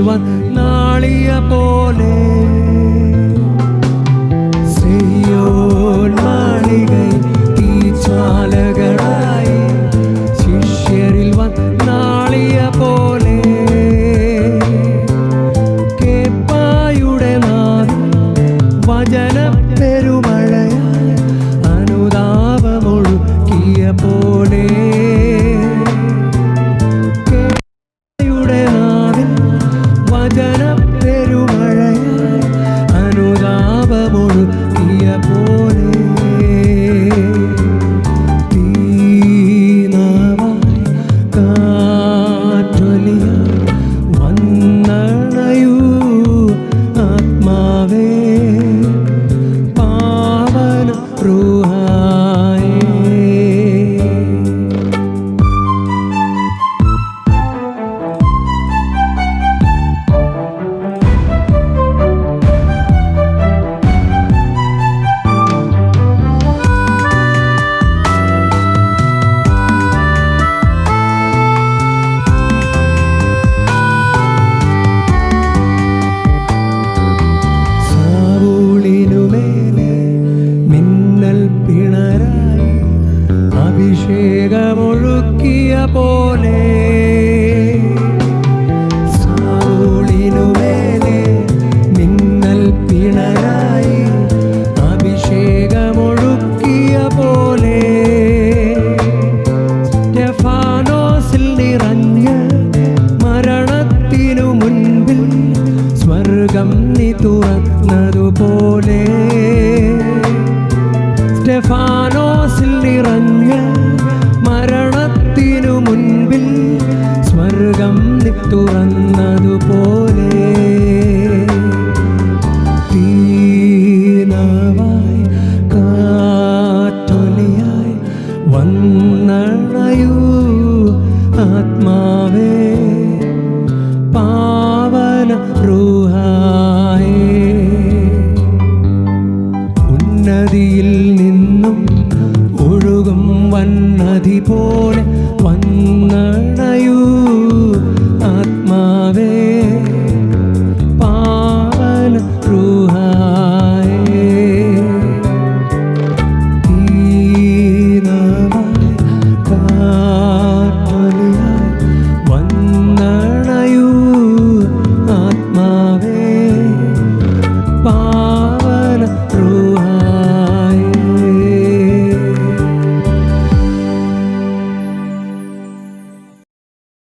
温 തുറന്നതുപോലെ സ്റ്റെഫാനോസിൽ നിറഞ്ഞ മരണത്തിനു മുൻപിൽ സ്വർഗം തുറന്നതുപോലെ ആത്മാവേ പാവന റൂഹായേ നിന്നും ഒഴുകും വന്നതി പോലെ